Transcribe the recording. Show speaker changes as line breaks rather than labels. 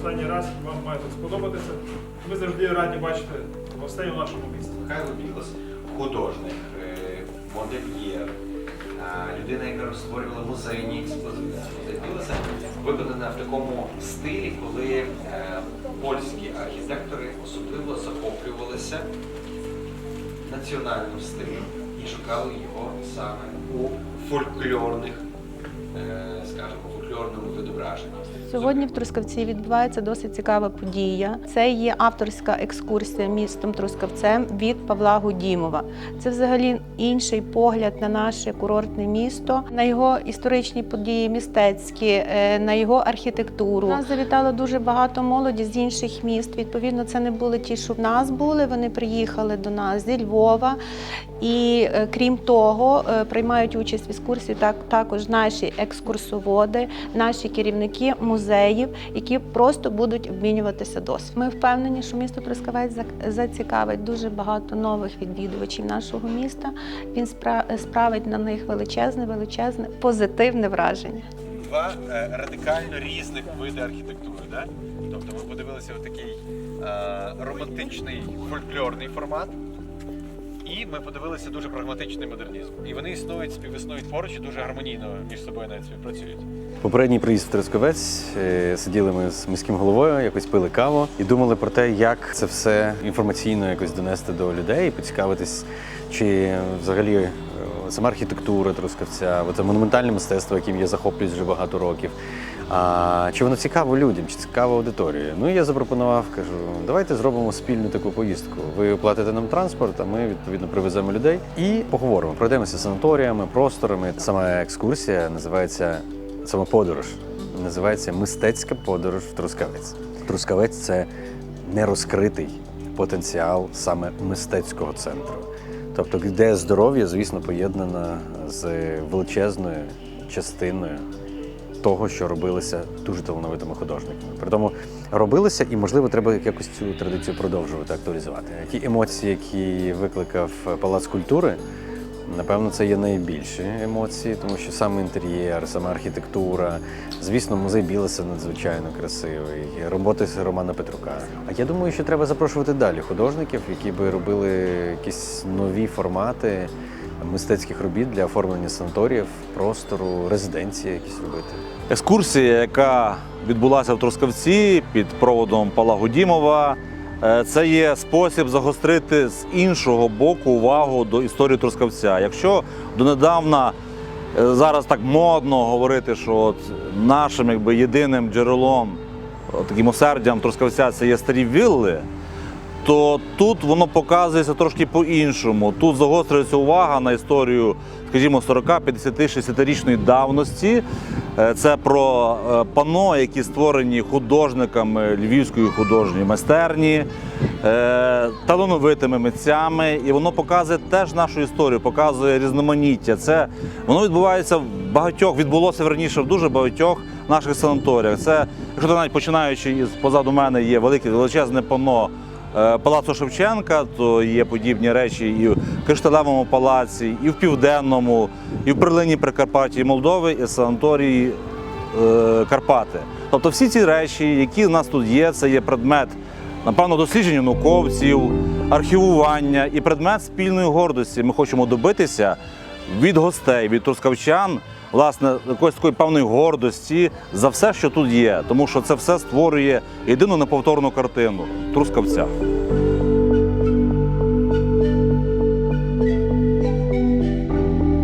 останній раз, вам має тут сподобатися. Ми завжди раді бачити гостей у нашому місті.
Михайло Білос, художник, е, модельєр, е, людина, яка розтворювала музейні експозиції. Білоса виконана в такому стилі, коли е, польські архітектори особливо захоплювалися національним стилем і шукали його саме у фольклорних, скажімо, фольклорному відображенні.
Сьогодні в Трускавці відбувається досить цікава подія. Це є авторська екскурсія містом Трускавцем від Павла Гудімова. Це взагалі інший погляд на наше курортне місто, на його історичні події, містецькі, е, на його архітектуру. Нас завітало дуже багато молоді з інших міст. Відповідно, це не були ті, що в нас були. Вони приїхали до нас зі Львова. І е, крім того, е, приймають участь в екскурсії так, також наші екскурсоводи, наші керівники музеїв, які просто будуть обмінюватися досвідом. Ми впевнені, що місто Трускавець зацікавить дуже багато нових відвідувачів нашого міста. Він справить на них величезне, величезне позитивне враження.
два е, радикально різних види архітектури. Да? Тобто ми подивилися в такий е, романтичний фольклорний формат, і ми подивилися дуже прагматичний модернізм. І вони існують, співіснують поруч і дуже гармонійно між собою навіть співпрацюють.
Попередній приїзд в Трускавець е, сиділи ми з міським головою, якось пили каву і думали про те, як це все інформаційно якось донести до людей, і поцікавитись, чи взагалі е, сама архітектура Трускавця, це монументальне мистецтво, яким я захоплююсь вже багато років. А чи воно цікаво людям, чи цікаво аудиторії? Ну я запропонував, кажу, давайте зробимо спільну таку поїздку. Ви оплатите нам транспорт, а ми відповідно привеземо людей і поговоримо. Пройдемося санаторіями, просторами. Сама екскурсія називається сама подорож. Називається Мистецька подорож в Трускавець. Трускавець це нерозкритий потенціал саме мистецького центру. Тобто, де здоров'я, звісно, поєднано з величезною частиною того, що робилося дуже талановитими художниками. При тому робилося, і можливо, треба якось цю традицію продовжувати актуалізувати. Ті емоції, які викликав Палац культури, напевно, це є найбільші емоції, тому що саме інтер'єр, сама архітектура, звісно, музей Білеса надзвичайно красивий, роботи Романа Петрука. А я думаю, що треба запрошувати далі художників, які би робили якісь нові формати мистецьких робіт для оформлення санаторіїв, простору, резиденції якісь робити.
Екскурсія, яка відбулася в Трускавці під проводом Пала Гудімова, е, це є спосіб загострити з іншого боку увагу до історії Трускавця. Якщо донедавна е, зараз так модно говорити, що от нашим якби, єдиним джерелом, таким осердям Трускавця це є старі вілли, то тут воно показується трошки по-іншому. Тут загострюється увага на історію, скажімо, 40, 50, 60-річної давності. Е, Це про е, пано, які створені художниками Львівської художньої майстерні, е, талановитими митцями. І воно показує теж нашу історію, показує різноманіття. Це воно відбувається в багатьох, відбулося раніше в дуже багатьох наших санаторіях. Це, якщо навіть починаючи із позаду мене, є велике величезне пано. Е, Палацу Шевченка, то є подібні речі і в Кришталевому палаці, і в Південному, і в Перлині Прикарпатті Молдови, і санаторії е, Карпати. Тобто всі ці речі, які в нас тут є, це є предмет, напевно, дослідження науковців, архівування і предмет спільної гордості. Ми хочемо добитися від гостей, від трускавчан, власне, якоїсь такої певної гордості за все, що тут є, тому що це все створює єдину неповторну картину трускавця.